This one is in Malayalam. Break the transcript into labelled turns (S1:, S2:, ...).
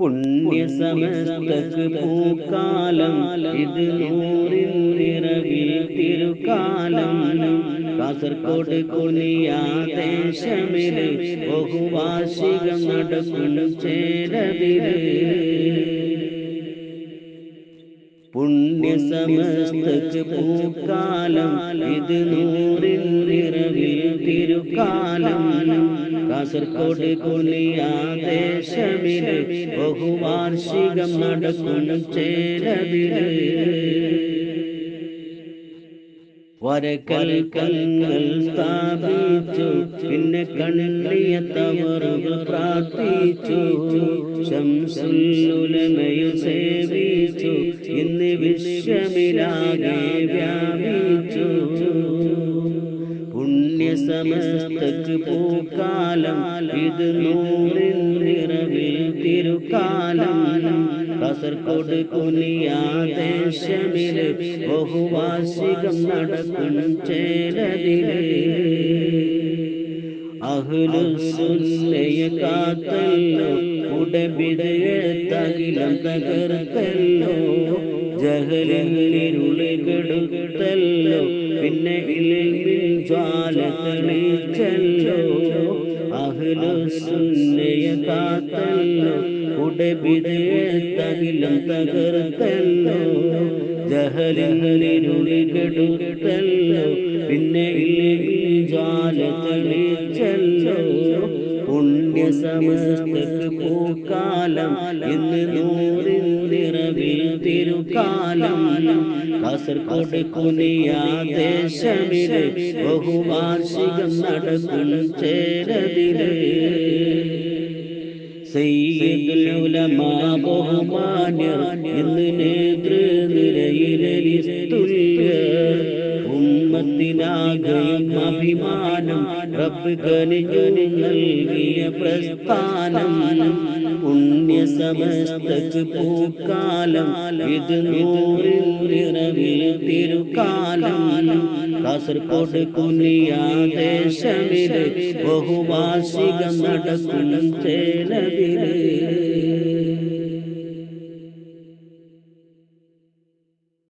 S1: പുണ്യസമസ്തക്ക് പൂക്കാലം. ഇത് നൂറിൻ നിറവിൽ തിരുക്കാലം. കാസർകോട് കുനിയാദേശമിൽ ബഹുവാർഷികം നടക്കുന്നു ചേരതിര് പുണ്യസമസ്തക്ക് പൂക്കാലം. ഇത് നൂറിൻ നിറവിൽ തിരുക്കാലം. കാസർഗോഡ് കുനിയാദേശമിൽ ബഹുവാർഷികം നടക്കണം ചേരവിൽ വരക്കൽ കങ്ങൾ സ്ഥാപിച്ചു പിന്നെ കണ്ണിയത്തവറുകൾ പ്രാർത്ഥിച്ചു ശംസുലുലമയിൽ സേവിച്ചു ഇന്ന് വിശ്വമിലാകെ വ്യാപിച്ചു പുണ്യസമസ്തക്ക് പൂക്കാലം ഇത് നൂറിൻ നിറവിൽ തിരുക്കാലം കാസർകോട് കുനിയാദേശമിൽ ബഹുവാസികം നടക്കും ചേരതിലെ അഹ്ലുസുന്നയെ കാത്തല്ലോ ഉടബിടയെ തകിലം തകർത്തല്ലോ ജഹലിരുളികെടുത്തല്ലോ പിന്നെ ഇൽമിൻ ജ്വാല തെളിച്ചല്ലോ അഹ്ലുസുന്നയെ കാത്തല്ലോ. ഉടബിടയെ തകിലം തകർത്തല്ലോ ജഹലിരുളികെടുത്തല്ലോ പിന്നെ ഇൽമിൻ ജ്വാല തെളിച്ചല്ലോ പുണ്യസമസ്തക്ക് പൂക്കാലം ഇന്ന് നോ തിരുക്കാലം കാസർകോട് കുനിയാദേശമിൽ ബഹുവാർഷികം നടക്കും ചേരതിൽ. സയ്യിദുലുലമാ ബഹുമാന്യർ ഇന്ന് നേതൃനിരയിലെത്തുല്യർ ഉമ്മത്തിനാകയും അഭിമാനം റബ്ബ് കനിഞ്ഞു നൽകിയ പ്രസ്ഥാനം. പുണ്യസമസ്തക്ക് പൂക്കാലം ഇത് നൂറിൽ നിറവിൽ തിരുക്കാലം. കാസർകോട് കുനിയാദേശമിൽ ബഹുവാസികം നടക്കും ചേലതിൽ